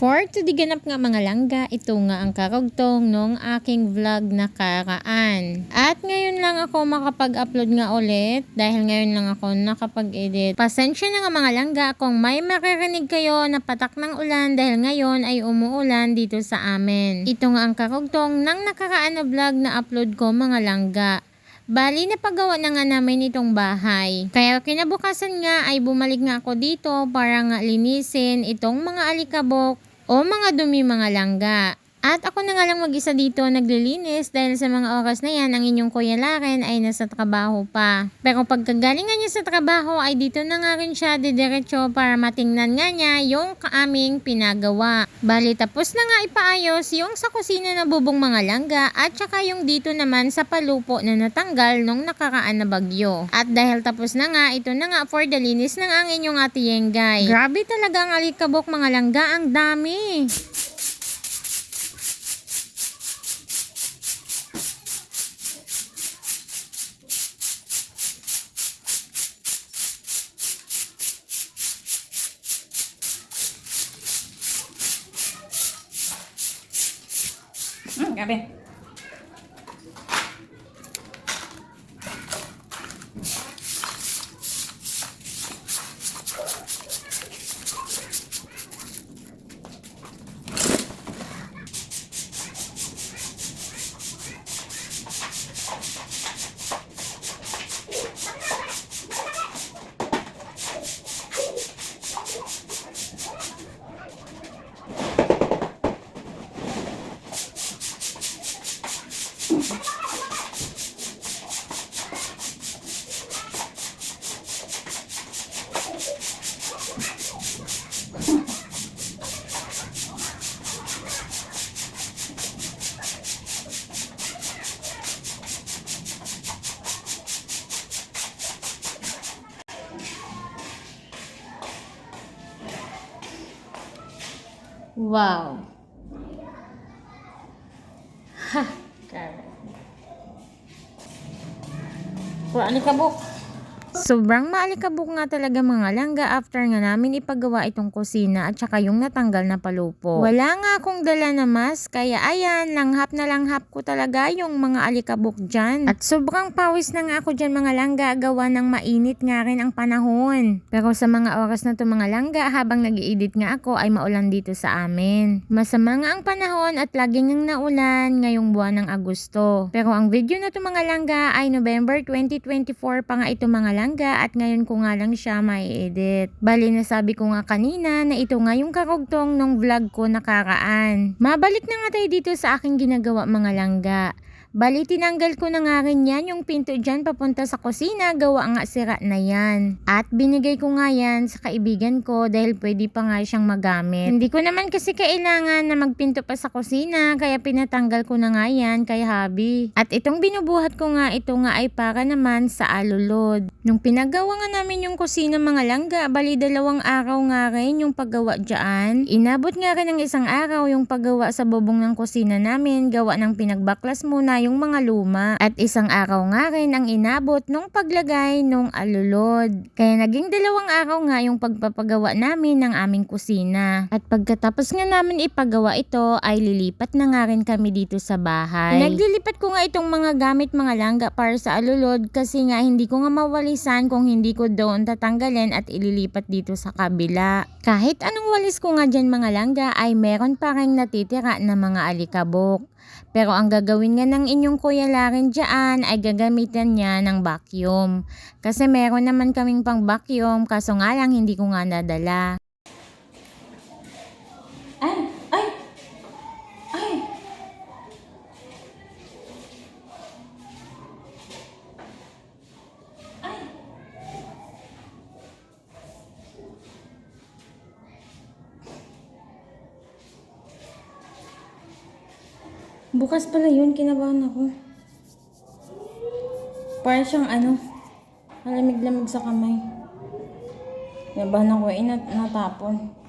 For to the ganap nga mga langga, ito nga ang karugtong nung aking vlog na karaan. At ngayon lang ako makapag-upload nga ulit dahil ngayon lang ako nakapag-edit. Pasensya na nga mga langga kung may maririnig kayo na patak ng ulan dahil ngayon ay umuulan dito sa amin. Ito nga ang karugtong ng nakaraan na vlog na upload ko mga langga. Bali, napagawa na nga namin itong bahay. Kaya kinabukasan nga ay bumalik nga ako dito para nga linisin itong mga alikabok o mga dumi mga langga. At ako na nga lang mag-isa dito naglilinis dahil sa mga oras na yan ang inyong kuya Laren ay nasa trabaho pa. Pero pagkagalingan niya sa trabaho ay dito na nga rin siya didiretso para matingnan nga niya yung kaaming pinagawa. Bali tapos na nga ipaayos yung sa kusina na bubong mga langga at saka yung dito naman sa palupo na natanggal nung nakaraan na bagyo. At dahil tapos na nga, ito na nga for the linis ng ang inyong ate Yenggay. Grabe talaga ang alikabok mga langga, ang dami. tardes. Wow. Ha. Kau ni kabuk. Sobrang maalikabok nga talaga mga langga after nga namin ipagawa itong kusina at saka yung natanggal na palupo. Wala nga akong dala na mask kaya ayan, langhap na langhap ko talaga yung mga alikabok dyan. At sobrang pawis na nga ako dyan mga langga gawa ng mainit nga rin ang panahon. Pero sa mga oras na to mga langga habang nag edit nga ako ay maulan dito sa amin. Masama nga ang panahon at laging ngang naulan ngayong buwan ng Agosto. Pero ang video na to mga langga ay November 2024 pa nga ito mga langga at ngayon ko nga lang siya may edit. Bali nasabi ko nga kanina na ito nga yung karugtong ng vlog ko nakaraan. Mabalik na nga tayo dito sa aking ginagawa mga langga. Bali, tinanggal ko na nga rin yan yung pinto dyan papunta sa kusina, gawa nga sira na yan. At binigay ko nga yan sa kaibigan ko dahil pwede pa nga siyang magamit. Hindi ko naman kasi kailangan na magpinto pa sa kusina, kaya pinatanggal ko na nga yan kay Habi. At itong binubuhat ko nga, ito nga ay para naman sa alulod. Nung pinagawa nga namin yung kusina mga langga, bali dalawang araw nga rin yung paggawa dyan. Inabot nga rin ng isang araw yung paggawa sa bubong ng kusina namin, gawa ng pinagbaklas muna yung mga luma. At isang araw nga rin ang inabot nung paglagay nung alulod. Kaya naging dalawang araw nga yung pagpapagawa namin ng aming kusina. At pagkatapos nga namin ipagawa ito ay lilipat na nga rin kami dito sa bahay. Naglilipat ko nga itong mga gamit mga langga para sa alulod kasi nga hindi ko nga mawalisan kung hindi ko doon tatanggalin at ililipat dito sa kabila. Kahit anong walis ko nga dyan mga langga ay meron pa rin natitira na mga alikabok. Pero ang gagawin nga ng inyong kuya Laren dyan ay gagamitan niya ng vacuum. Kasi meron naman kaming pang vacuum kaso nga lang hindi ko nga nadala. Bukas pala yun, kinabahan ako. Parang siyang ano, malamig-lamig sa kamay. Kinabahan ako, eh, nat natapon.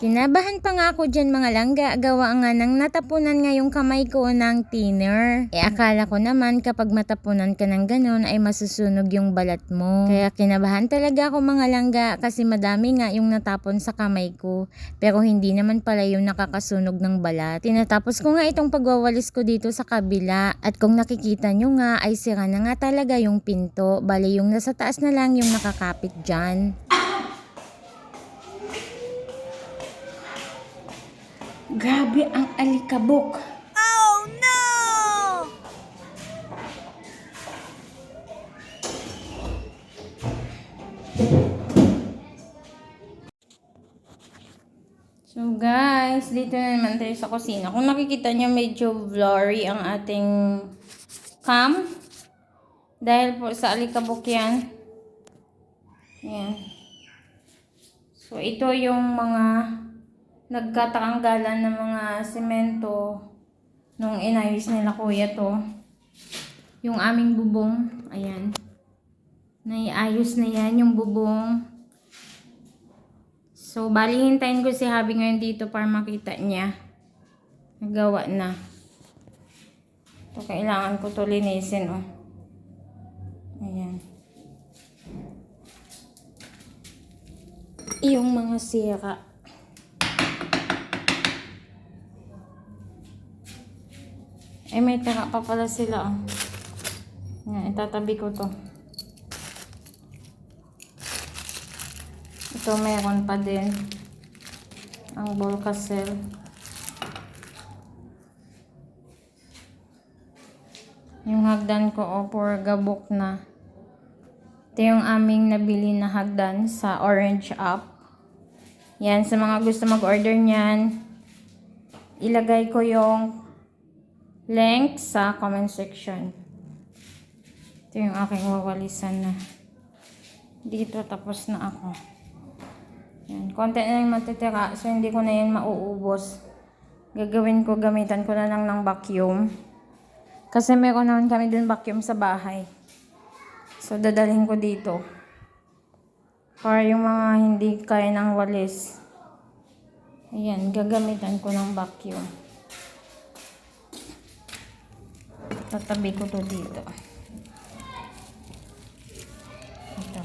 Kinabahan pa nga ako dyan mga langga, gawa nga nang natapunan nga kamay ko ng thinner. E akala ko naman kapag matapunan ka ng ganon ay masusunog yung balat mo. Kaya kinabahan talaga ako mga langga kasi madami nga yung natapon sa kamay ko. Pero hindi naman pala yung nakakasunog ng balat. Tinatapos ko nga itong pagwawalis ko dito sa kabila. At kung nakikita nyo nga ay sira na nga talaga yung pinto. Bali yung nasa taas na lang yung nakakapit dyan. Grabe ang alikabok. So guys, dito na naman tayo sa kusina. Kung nakikita nyo medyo blurry ang ating cam. Dahil po sa alikabok yan. Yan. So ito yung mga nagkatanggalan ng mga semento nung inayos nila kuya to. Yung aming bubong. Ayan. Naiayos na yan yung bubong. So, bali hintayin ko si Habi ngayon dito para makita niya. Nagawa na. Ito, kailangan ko to linisin, oh. Ayan. Yung mga sira. Eh, may taka pa pala sila, oh. Ayan, itatabi ko to. Ito meron pa din. Ang Volcacel. Yung hagdan ko, oh, for gabok na. Ito yung aming nabili na hagdan sa Orange App. Yan, sa mga gusto mag-order niyan, ilagay ko yung link sa comment section. Ito yung aking wawalisan na. Dito, tapos na ako. Yan, konti na yung matitira, so hindi ko na yan mauubos. Gagawin ko, gamitan ko na lang ng vacuum. Kasi meron naman kami dun vacuum sa bahay. So, dadalhin ko dito. Para yung mga hindi kaya ng walis. Ayan, gagamitan ko ng vacuum. Tatabi ko to dito. Ito.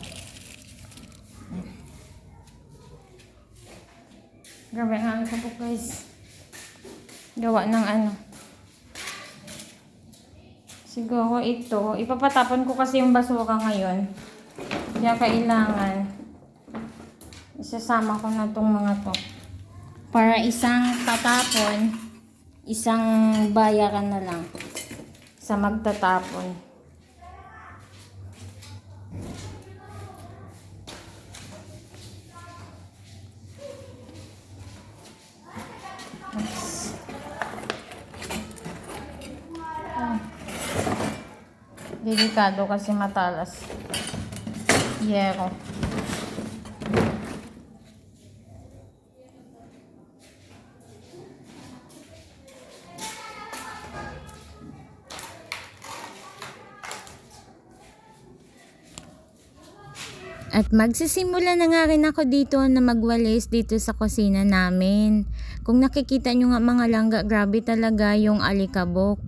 Grabe ang sabok guys. Gawa ng ano. Siguro ito. Ipapatapon ko kasi yung basura ngayon. Kaya kailangan isasama ko na tong mga to. Para isang tatapon, isang bayaran na lang sa magtatapon. Delikado kasi matalas. Yero. At magsisimula na nga rin ako dito na magwalis dito sa kusina namin. Kung nakikita nyo nga mga langga, grabe talaga yung alikabok.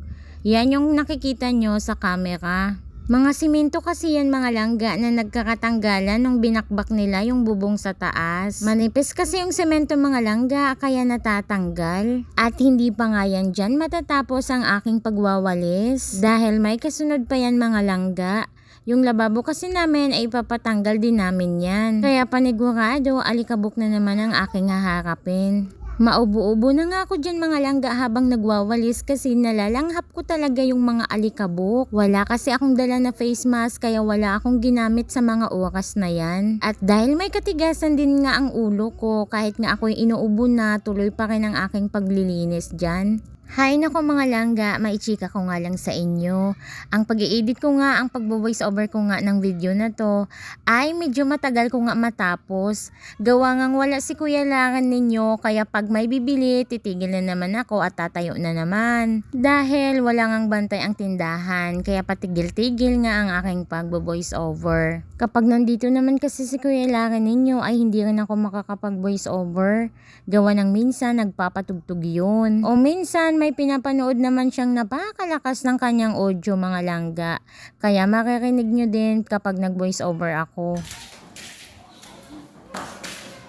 Yan yung nakikita nyo sa camera. Mga simento kasi yan mga langga na nagkakatanggalan nung binakbak nila yung bubong sa taas. Manipis kasi yung semento mga langga kaya natatanggal. At hindi pa nga yan dyan matatapos ang aking pagwawalis. Dahil may kasunod pa yan mga langga. Yung lababo kasi namin ay ipapatanggal din namin yan. Kaya panigurado, alikabok na naman ang aking haharapin. Maubo-ubo na nga ako dyan mga langga habang nagwawalis kasi nalalanghap ko talaga yung mga alikabok. Wala kasi akong dala na face mask kaya wala akong ginamit sa mga oras na yan. At dahil may katigasan din nga ang ulo ko kahit nga ako'y inuubo na tuloy pa rin ang aking paglilinis dyan. Hay nako mga langga, maichika ko nga lang sa inyo. Ang pag edit ko nga, ang pagbo-voice over ko nga ng video na to, ay medyo matagal ko nga matapos. Gawa ngang wala si Kuya Laran ninyo, kaya pag may bibili, titigil na naman ako at tatayo na naman. Dahil wala ngang bantay ang tindahan, kaya patigil-tigil nga ang aking pagbo-voice over. Kapag nandito naman kasi si Kuya Lara ninyo ay hindi rin ako makakapag voice over. Gawa ng minsan nagpapatugtog yun. O minsan may pinapanood naman siyang napakalakas ng kanyang audio mga langga. Kaya maririnig nyo din kapag nag voice over ako.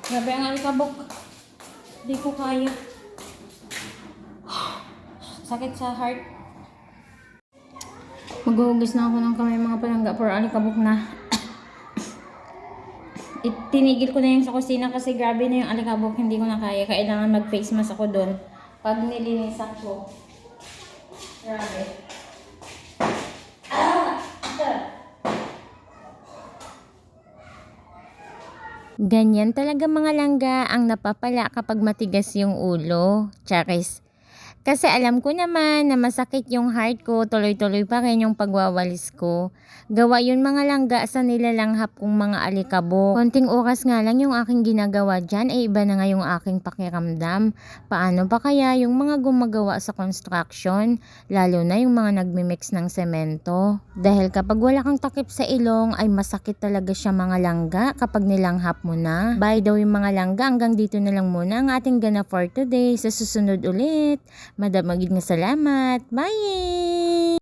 Grabe ang alikabok. Hindi ko kaya. Sakit sa heart. Maghuhugas na ako ng kamay mga palangga for alikabok na. Itinigil ko na yung sa kusina kasi grabe na yung alikabok. Hindi ko na kaya. Kailangan mag-face mask ako doon. Pag nilinisan ko. Grabe. Ganyan talaga mga langga ang napapala kapag matigas yung ulo. Charis. Kasi alam ko naman na masakit yung heart ko, tuloy-tuloy pa rin yung pagwawalis ko. Gawa yun mga langga sa nilalanghap kong mga alikabo. Konting oras nga lang yung aking ginagawa dyan, ay iba na nga yung aking pakiramdam. Paano pa kaya yung mga gumagawa sa construction, lalo na yung mga nagmimix ng semento? Dahil kapag wala kang takip sa ilong, ay masakit talaga siya mga langga kapag nilanghap mo na. By the way mga langga, hanggang dito na lang muna ang ating gana for today. Sa susunod ulit. Madamagid nga salamat. Bye!